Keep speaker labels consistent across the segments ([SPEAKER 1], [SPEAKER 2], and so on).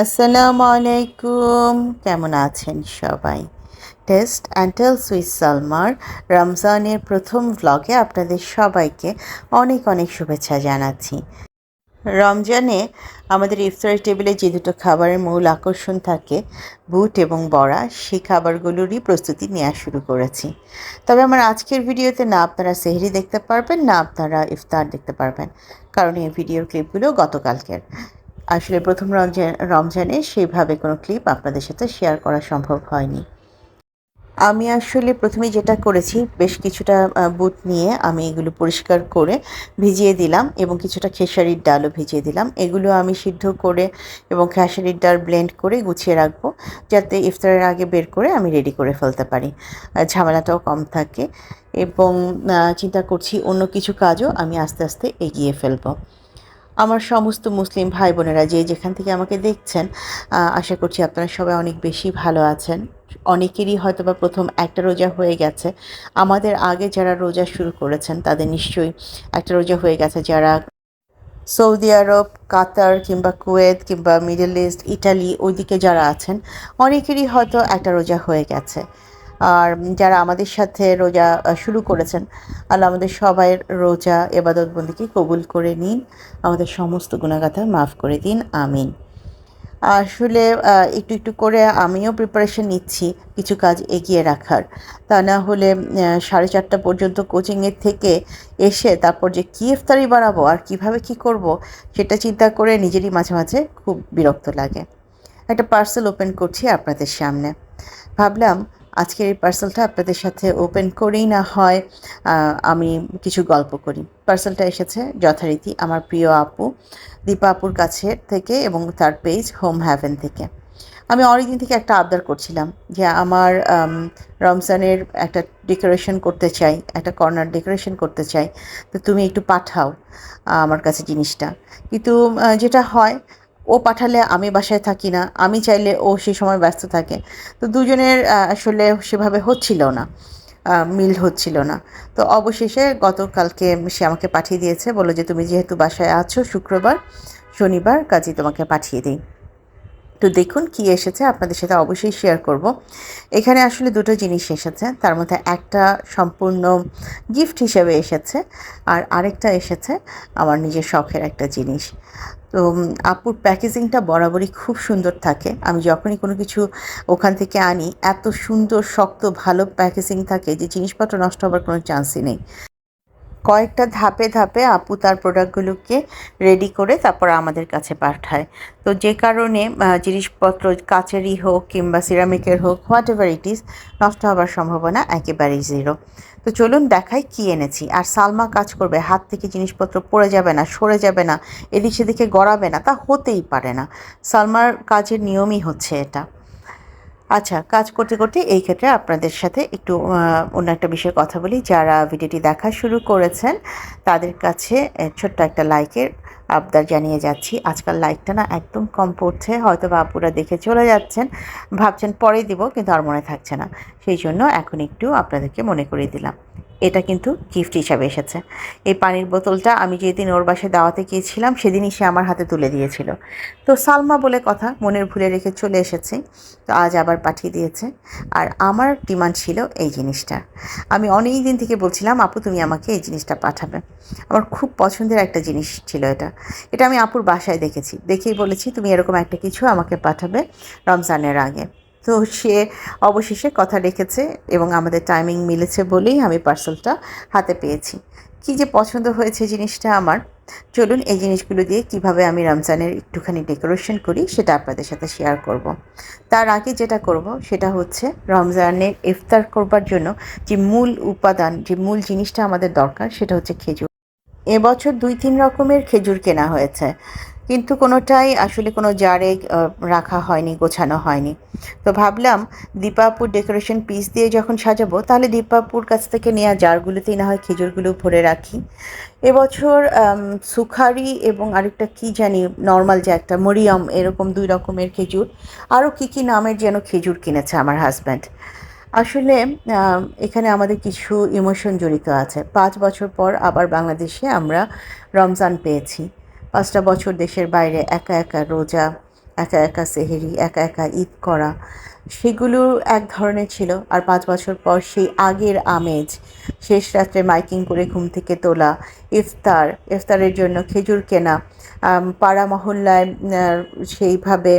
[SPEAKER 1] আসসালামু আলাইকুম। কেমন আছেন সবাই? টেস্ট অ্যান্ড টেল সুইস সালমার রমজানের প্রথম ব্লগে আপনাদের সবাইকে অনেক অনেক শুভেচ্ছা জানাচ্ছি। রমজানে আমাদের ইফতারের টেবিলে যে দুটো খাবারের মূল আকর্ষণ থাকে, বুট এবং বড়া, সেই খাবারগুলোরই প্রস্তুতি নেওয়া শুরু করেছি। তবে আমার আজকের ভিডিওতে না আপনারা সেহরি দেখতে পারবেন, না আপনারা ইফতার দেখতে পারবেন, কারণ এই ভিডিওর ক্লিপগুলো গতকালকের। আসলে প্রথম রমজান রমজানে সেইভাবে কোনো ক্লিপ আপনাদের সাথে শেয়ার করা সম্ভব হয়নি। আমি আসলে প্রথমে যেটা করেছি, বেশ কিছুটা বুট নিয়ে আমি এগুলো পরিষ্কার করে ভিজিয়ে দিলাম এবং কিছুটা খেসারির ডালও ভিজিয়ে দিলাম। এগুলো আমি সিদ্ধ করে এবং খেসারির ডাল ব্লেন্ড করে গুছিয়ে রাখব যাতে ইফতারের আগে বের করে আমি রেডি করে ফেলতে পারি। ঝামেলাটাও কম থাকে এবং চিন্তা করছি অন্য কিছু কাজও আমি আস্তে আস্তে এগিয়ে ফেলব। আমার সমস্ত মুসলিম ভাই বোনেরা যে যেখান থেকে আমাকে দেখছেন আশা করছি আপনারা সবাই অনেক বেশি ভালো আছেন। অনেকেরই হয়তো বা প্রথম একটা রোজা হয়ে গেছে। আমাদের আগে যারা রোজা শুরু করেছেন, তাদের নিশ্চয়ই একটা রোজা হয়ে গেছে। যারা সৌদি আরব, কাতার কিংবা কুয়েত কিংবা মিডল ইস্ট, ইটালি, ওইদিকে যারা আছেন, অনেকেরই হয়তো একটা রোজা হয়ে গেছে। আর যারা আমাদের সাথে রোজা শুরু করেছেন, আল্লাহ আমাদের সবাই রোজা এবাদতবন্দিকে কবুল করে নিন। আমাদের সমস্ত গুণাগাথা মাফ করে দিন। আমিন। আসলে একটু একটু করে আমিও প্রিপারেশন নিচ্ছি কিছু কাজ এগিয়ে রাখার। তা না হলে সাড়ে চারটা পর্যন্ত কোচিংয়ের থেকে এসে তারপর যে কী ইফতারি বানাবো আর কীভাবে কি করব, সেটা চিন্তা করে নিজেরই মাঝে মাঝে খুব বিরক্ত লাগে। একটা পার্সেল ওপেন করছি আপনাদের সামনে। ভাবলাম আজকের এই পার্সেলটা আপনাদের সাথে ওপেন করেই না হয় আমি কিছু গল্প করি। পার্সেলটা এসেছে যথারীতি আমার প্রিয় আপু দীপা আপুর কাছে থেকে এবং তার পেজ হোম হ্যাভেন থেকে। আমি অনেকদিন থেকে একটা আবদার করছিলাম যে আমার আম, রমজানের একটা ডেকোরেশন করতে চাই একটা কর্নার ডেকোরেশন করতে চাই তো তুমি একটু পাঠাও আমার কাছে জিনিসটা। কিন্তু যেটা হয় ও পাঠালে আমি বাসায় থাকি না, আমি চাইলে ও সেই সময় ব্যস্ত থাকে। তো দুজনের আসলে সেভাবে হচ্ছিল না মিল হচ্ছিল না। তো অবশেষে গতকালকে সে আমাকে পাঠিয়ে দিয়েছে, বলল যে তুমি যেহেতু বাসায় আছো, শুক্রবার, শনিবার কাজে তোমাকে পাঠিয়ে দিই। তো দেখুন কি এসেছে, আপনাদের সাথে অবশ্যই শেয়ার করব। এখানে আসলে দুটো জিনিস এসেছে, তার মধ্যে একটা সম্পূর্ণ গিফট হিসেবে এসেছে, আর আরেকটা এসেছে, আমার নিজের শখের একটা জিনিস। তো আপুর প্যাকেজিংটা বরাবরই খুব সুন্দর থাকে। আমি যখনই কোনো কিছু ওখান থেকে আনি, এত সুন্দর, শক্ত, ভালো প্যাকেজিং থাকে যে জিনিসপত্র নষ্ট হবার কোনো চান্সই নেই। কয়েকটা ধাপে ধাপে আপু তার প্রোডাক্টগুলোকে রেডি করে তারপর আমাদের কাছে পাঠায়। তো যে কারণে জিনিসপত্র কাচেরই হোক কিংবা সিরামিকের হোক হোয়াট এভার ইট ইজ নষ্ট হওয়ার সম্ভাবনা একেবারেই জিরো তো চলুন দেখাই কি এনেছি। আর সালমা কাজ করবে, হাত থেকে জিনিসপত্র পড়ে যাবে না, সরে যাবে না, এদিক সেদিকে গড়াবে না, তা হতেই পারে না। সালমার কাজের নিয়মই হচ্ছে এটা। আচ্ছা কাজ করতে করতে এই ক্ষেত্রে আপনাদের সাথে একটু অন্য একটা বিষয়ে কথা বলি। যারা ভিডিওটি দেখা শুরু করেছেন, তাদের কাছে ছোট্ট একটা লাইকের আবদার জানিয়ে যাচ্ছি। আজকাল লাইকটা না একদম কম পড়ছে, হয়তো বা আপুরা দেখে চলে যাচ্ছেন। ভাবছেন পরে দিব, কিন্তু আর মনে থাকছে না। সেই জন্য এখন একটু আপনাদেরকে মনে করিয়ে দিলাম। এটা কিন্তু গিফট হিসাবে এসেছে। এই পানির বোতলটা আমি যেদিন ওর বাসায় দাওয়াতে গিয়েছিলাম, সেদিনই সে আমার হাতে তুলে দিয়েছিল। তো সালমা বলে কথা, মনের ভুলে রেখে চলে এসেছে। তো আজ আবার পাঠিয়ে দিয়েছে। আর আমার ডিমান্ড ছিল এই জিনিসটা। আমি অনেক দিন থেকে বলছিলাম, আপু, তুমি আমাকে এই জিনিসটা পাঠাবে। আমার খুব পছন্দের একটা জিনিস ছিল এটা। এটা আমি আপুর বাসায় দেখেছি। দেখেই বলেছি, তুমি এরকম একটা কিছু আমাকে পাঠাবে রমজানের আগে। তো সে অবশেষে কথা রেখেছে এবং আমাদের টাইমিং মিলেছে বলেই আমি পার্সেলটা হাতে পেয়েছি। কি যে পছন্দ হয়েছে জিনিসটা আমার। চলুন এই জিনিসগুলো দিয়ে কীভাবে আমি রমজানের একটুখানি ডেকোরেশন করি সেটা আপনাদের সাথে শেয়ার করব। তার আগে যেটা করব সেটা হচ্ছে রমজানের ইফতার করবার জন্য যে মূল উপাদান, যে মূল জিনিসটা আমাদের দরকার সেটা হচ্ছে খেজুর। এবছর দুই তিন রকমের খেজুর কেনা হয়েছে। কিন্তু কোনোটাই আসলে কোনো জারে রাখা হয়নি, গোছানো হয়নি। তো ভাবলাম দীপাপুর ডেকোরেশন পিস দিয়ে যখন সাজাবো, তাহলে দীপাপুর কাছ থেকে নেওয়া জারগুলোতেই না হয় খেজুরগুলো ভরে রাখি। এবছর সুখারি এবং আরেকটা কি জানি নর্মাল যে একটা, মরিয়ম, এরকম দুই রকমের খেজুর। আরও কী কী নামের যেন খেজুর কিনেছে আমার হাজব্যান্ড আসলে এখানে আমাদের কিছু ইমোশন জড়িত আছে। পাঁচ বছর পর আবার বাংলাদেশে আমরা রমজান পেয়েছি। পাঁচটা বছর দেশের বাইরে একা একা রোজা, একা একা সেহেরি, একা একা ঈদ করা, সেগুলো এক ধরনের ছিল। আর পাঁচ বছর পর সেই আগের আমেজ, শেষ রাত্রে মাইকিং করে ঘুম থেকে তোলা, ইফতার, ইফতারের জন্য খেজুর কেনা পাড়া মহল্লায় সেইভাবে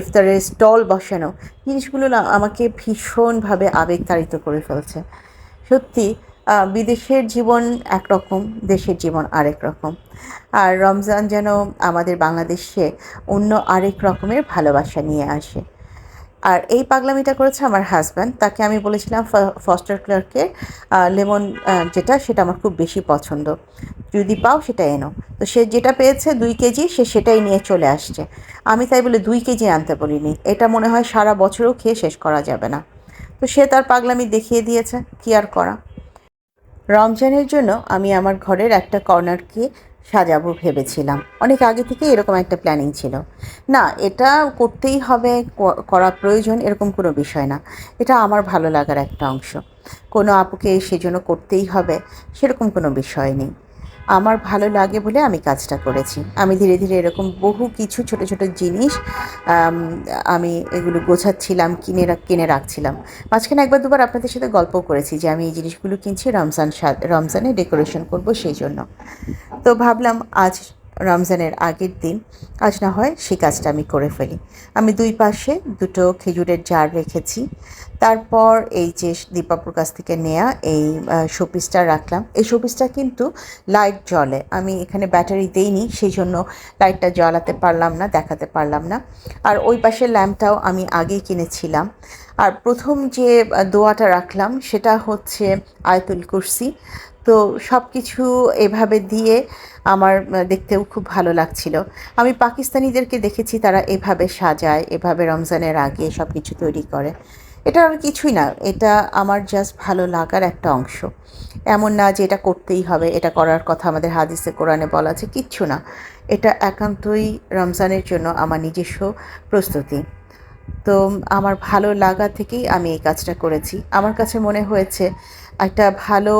[SPEAKER 1] ইফতারের স্টল বসানো, জিনিসগুলো না আমাকে ভীষণভাবে আবেগতাড়িত করে ফেলছে। সত্যি বিদেশের জীবন একরকম, দেশের জীবন আরেক রকম। আর রমজান যেন আমাদের বাংলাদেশে অন্য আরেক রকমের ভালোবাসা নিয়ে আসে। আর এই পাগলামিটা করেছে আমার হাজব্যান্ড তাকে আমি বলেছিলাম ফস্টার ক্লার্কের লেমন যেটা, সেটা আমার খুব বেশি পছন্দ। যদি পাও সেটা এনো। তো সে যেটা পেয়েছে দুই কেজি, সে সেটাই নিয়ে চলে আসছে। আমি তাই বলে দুই কেজি আনতে বলিনি। এটা মনে হয় সারা বছরও খেয়ে শেষ করা যাবে না। তো সে তার পাগলামি দেখিয়ে দিয়েছে, কি আর করা? রমজানের জন্য আমি আমার ঘরের একটা কর্নারকে সাজাবো ভেবেছিলাম। অনেক আগে থেকে এরকম একটা প্ল্যানিং ছিল। না, এটা করতেই হবে করা প্রয়োজন এরকম কোনো বিষয় না। এটা আমার ভালো লাগার একটা অংশ। কোনো আপুকে সেজন্য করতেই হবে, সেরকম কোনো বিষয় নেই। আমার ভালো লাগে বলে আমি কাজটা করেছি। আমি ধীরে ধীরে এরকম বহু কিছু ছোট ছোট জিনিস, আমি এগুলো গোছাচ্ছিলাম, কিনে কিনে রাখছিলাম। মাঝখানে একবার দুবার আপনাদের সাথে গল্প করেছি যে আমি এই জিনিসগুলো কিনছি, রমজান রমজানে ডেকোরেশন করব সেই জন্য। তো ভাবলাম আজ রমজানের আগের দিন। আজ না হয় সেই কাজটা আমি করে ফেলি। আমি দুই পাশে দুটো খেজুরের জার রেখেছি। তারপর এই যে দীপাপুর কাছ থেকে নেয়া এই শোপিসটা রাখলাম। এই শোপিসটা কিন্তু লাইট জ্বলে। আমি এখানে ব্যাটারি দেইনি সেই জন্য লাইটটা জ্বালাতে পারলাম না, দেখাতে পারলাম না। আর ওই পাশের ল্যাম্পটাও আমি আগেই কিনেছিলাম। আর প্রথম যে দোয়াটা রাখলাম, সেটা হচ্ছে আয়তুল কুরসি। তো সব কিছু এভাবে দিয়ে আমার দেখতেও খুব ভালো লাগছিল। আমি পাকিস্তানিদেরকে দেখেছি, তারা এভাবে সাজায়, এভাবে রমজানের আগে সব কিছু তৈরি করে। এটা আর কিছুই না, এটা আমার জাস্ট ভালো লাগার একটা অংশ। এমন না যে এটা করতেই হবে, এটা করার কথা আমাদের হাদিসে, কোরআনে বলা আছে, কিচ্ছু না। এটা একান্তই রমজানের জন্য আমার নিজস্ব প্রস্তুতি। তো আমার ভালো লাগা থেকেই আমি এই কাজটা করেছি। আমার কাছে মনে হয়েছে একটা ভালো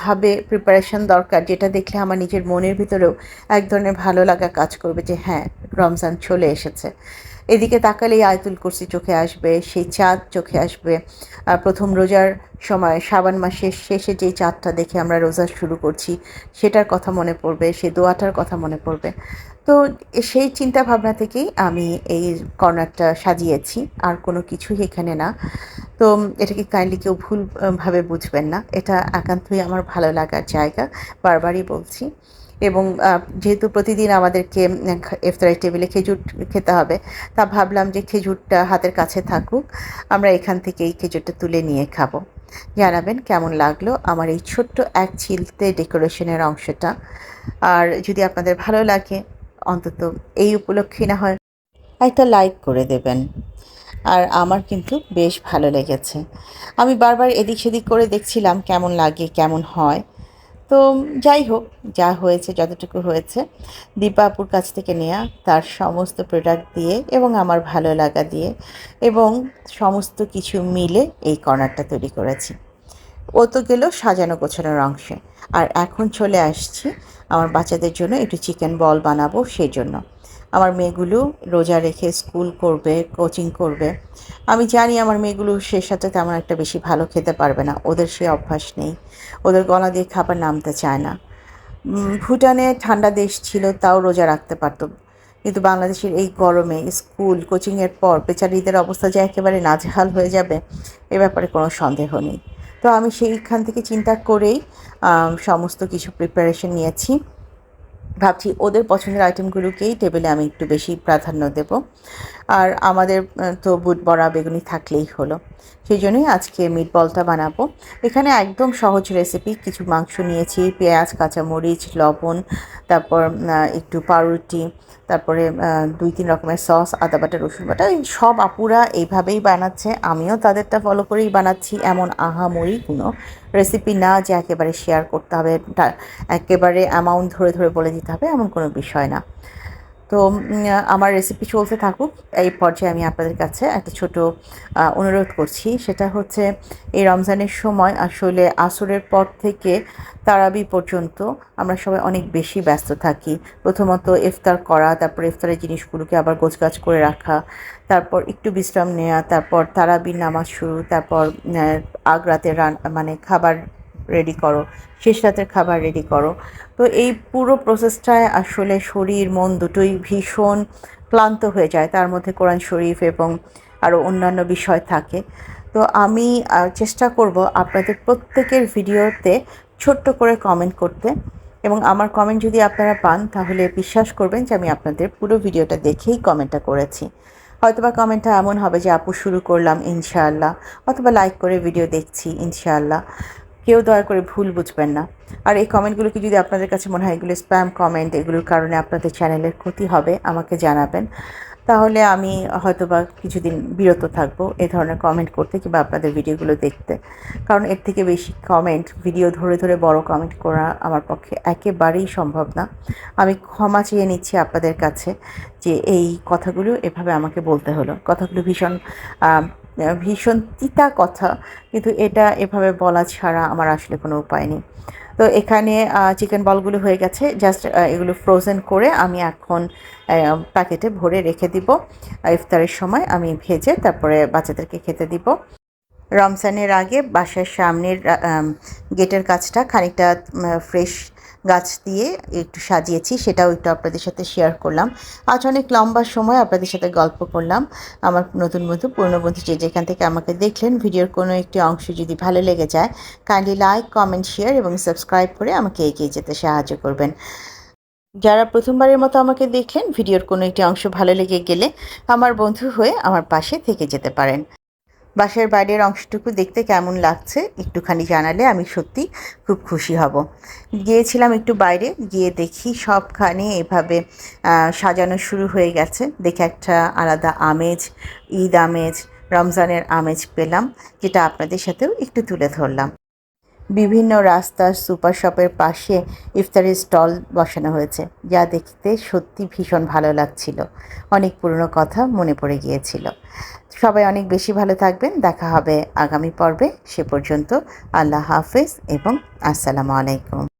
[SPEAKER 1] ভাবে প্রিপারেশন দরকার, যেটা দেখলে আমার নিজের মনের ভিতরেও এক ধরনের ভালো লাগা কাজ করবে যে হ্যাঁ রমজান চলে এসেছে। এদিকে তাকালেই আয়তুল কুরসি চোখে আসবে সেই চাঁদ চোখে আসবে। আর প্রথম রোজার সময় শ্রাবণ মাসের শেষে যেই চাঁদটা দেখে আমরা রোজা শুরু করছি সেটার কথা মনে পড়বে সেই দোয়াটার কথা মনে পড়বে। তো সেই চিন্তা ভাবনা থেকেই আমি এই কর্নারটা সাজিয়েছি আর কোনো কিছুই এখানে না। তো এটাকে কাইন্ডলি কেউ ভুল আহ, ভাবে বুঝবেন না। এটা একান্তই আমার ভালো লাগার জায়গা বারবারই বলছি। এবং যেহেতু প্রতিদিন আমাদেরকে ইফতারের টেবিলে খেজুর খেতে হবে, তা ভাবলাম যে খেজুরটা হাতের কাছে থাকুক, আমরা এখান থেকেই খেজুরটা তুলে নিয়ে খাব। জানাবেন কেমন লাগল আমার এই ছোট্ট এক ছিলতে ডেকোরেশনের অংশটা। আর যদি আপনাদের ভালো লাগে, অন্তত এই উপলক্ষে না হয় একটা লাইক করে দেবেন। আর আমার কিন্তু বেশ ভালো লেগেছে। আমি বারবার এদিক সেদিক করে দেখছিলাম কেমন লাগে, কেমন হয়। তো যাই হোক, যা হয়েছে, যতটুকু হয়েছে দীপাপুর কাছ থেকে নেওয়া তার সমস্ত প্রোডাক্ট দিয়ে এবং আমার ভালো লাগা দিয়ে এবং সমস্ত কিছু মিলে এই কর্নারটা তৈরি করেছি। ও তো গেল সাজানো গোছানোর অংশে। আর এখন চলে আসছি আমার বাচ্চাদের জন্য একটু চিকেন বল বানাবো সেই জন্য আমার মেয়েগুলো রোজা রেখে স্কুল করবে, কোচিং করবে। আমি জানি আমার মেয়েগুলো সে সাথে তেমন একটা বেশি ভালো খেতে পারবে না। ওদের সে অভ্যাস নেই। ওদের গলা দিয়ে খাবার নামতে চায় না। ভুটানে ঠান্ডা দেশ ছিল, তাও রোজা রাখতে পারতো। কিন্তু বাংলাদেশের এই গরমে স্কুল কোচিংয়ের পর বেচারিদের অবস্থা যে একেবারে নাজেহাল হয়ে যাবে, এ ব্যাপারে কোনো সন্দেহ নেই। তো আমি সেইখান থেকে চিন্তা করেই সমস্ত কিছু প্রিপারেশন নিয়েছি। ভাবছি ওদের পছন্দের আইটেমগুলোকেই টেবিলে আমি একটু বেশি প্রাধান্য দেব। আর আমাদের তো বুট বড়া বেগুনি থাকলেই হলো। সেই জন্যই আজকে মিট বলটা বানাবো। এখানে একদম সহজ রেসিপি কিছু মাংস নিয়েছি, পেঁয়াজ, কাঁচামরিচ, লবণ, তারপর একটু পাউরুটি, তারপরে দুই তিন রকমের সস, আদা বাটা, রসুন বাটা, এই সব আপুরা এইভাবেই বানাচ্ছে। আমিও তাদেরটা ফলো করেই বানাচ্ছি, এমন আহামরি কোনো রেসিপি না যে একেবারে শেয়ার করতে হবে। একেবারে অ্যামাউন্ট ধরে ধরে বলে দিতে হবে, এমন কোনো বিষয় না। তো আমার রেসিপি চলতে থাকুক, এই পর্যায়ে আমি আপনাদের কাছে একটা ছোট অনুরোধ করছি। সেটা হচ্ছে, এই রমজানের সময় আসলে আসরের পর থেকে তারাবি পর্যন্ত আমরা সবাই অনেক বেশি ব্যস্ত থাকি। প্রথমত ইফতার করা, তারপর ইফতারের জিনিসগুলোকে আবার গোছগাছ করে রাখা, তারপর একটু বিশ্রাম নেওয়া তারপর তারাবির নামাজ শুরু, তারপর আগ রাতে রান মানে খাবার রেডি করো, শেষ রাতের খাবার রেডি করো। তো এই পুরো প্রসেসটায় আসলে শরীর, মন দুটোই ভীষণ ক্লান্ত হয়ে যায়। তার মধ্যে কোরআন শরীফ এবং আরও অন্যান্য বিষয় থাকে। তো আমি চেষ্টা করব আপনাদের প্রত্যেকের ভিডিওতে ছোট্ট করে কমেন্ট করতে। এবং আমার কমেন্ট যদি আপনারা পান, তাহলে বিশ্বাস করবেন যে আমি আপনাদের পুরো ভিডিওটা দেখেই কমেন্টটা করেছি। হয়তোবা কমেন্টটা এমন হবে যে, আপু, শুরু করলাম, ইনশাআল্লাহ। অথবা লাইক করে ভিডিও দেখছি, ইনশাআল্লাহ। কেউ দয়া করে ভুল বুঝবেন না। আর এই কমেন্টগুলোকে যদি আপনাদের কাছে মনে হয় এগুলো স্প্যাম কমেন্ট এগুলোর কারণে আপনাদের চ্যানেলের ক্ষতি হবে, আমাকে জানাবেন। তাহলে আমি হয়তোবা কিছুদিন বিরত থাকব এ ধরনের কমেন্ট করতে কিংবা আপনাদের ভিডিওগুলো দেখতে। কারণ এর থেকে বেশি কমেন্ট ভিডিও ধরে ধরে বড় কমেন্ট করা আমার পক্ষে একেবারেই সম্ভব না। আমি ক্ষমা চেয়ে নিচ্ছি আপনাদের কাছে যে এই কথাগুলো এভাবে আমাকে বলতে হলো। কথাগুলো ভীষণ ভীষণ তিতা কথা, কিন্তু এটা এভাবে বলা ছাড়া আমার আসলে কোনো উপায় নেই। তো এখানে চিকেন বলগুলো হয়ে গেছে জাস্ট এগুলো ফ্রোজেন করে আমি এখন প্যাকেটে ভরে রেখে দিব। ইফতারের সময় আমি ভেজে তারপরে বাচ্চাদেরকে খেতে দিব। রমজানের আগে বাসার সামনের গেটের কাছটা খানিকটা ফ্রেশ গাছ দিয়ে একটু সাজিয়েছি, সেটাও একটু আপনাদের সাথে শেয়ার করলাম। আজ অনেক লম্বা সময় আপনাদের সাথে গল্প করলাম। আমার নতুন বন্ধু, পুরনো বন্ধু যে যেখান থেকে আমাকে দেখলেন, ভিডিওর কোনো একটি অংশ যদি ভালো লেগে যায় কাইন্ডলি লাইক কমেন্ট শেয়ার এবং সাবস্ক্রাইব করে আমাকে এগিয়ে যেতে সাহায্য করবেন। যারা প্রথমবারের মতো আমাকে দেখলেন, ভিডিওর কোনো একটি অংশ ভালো লেগে গেলে আমার বন্ধু হয়ে আমার পাশে থেকে যেতে পারেন। বাসার বাইরের অংশটুকু দেখতে কেমন লাগছে একটুখানি জানালে আমি সত্যি খুব খুশি হব। গিয়েছিলাম একটু বাইরে, গিয়ে দেখি সবখানে এভাবে সাজানো শুরু হয়ে গেছে। দেখে একটা আলাদা আমেজ, ঈদ আমেজ, রমজানের আমেজ পেলাম, যেটা আপনাদের সাথেও একটু তুলে ধরলাম। বিভিন্ন রাস্তার সুপার শপের পাশে ইফতারের স্টল বসানো হয়েছে, যা দেখতে সত্যি ভীষণ ভালো লাগছিল। অনেক পুরনো কথা মনে পড়ে গিয়েছিল। সবাই অনেক বেশি ভালো থাকবেন। দেখা হবে আগামী পর্বে। সে পর্যন্ত আল্লাহ হাফেজ এবং আসসালামু আলাইকুম।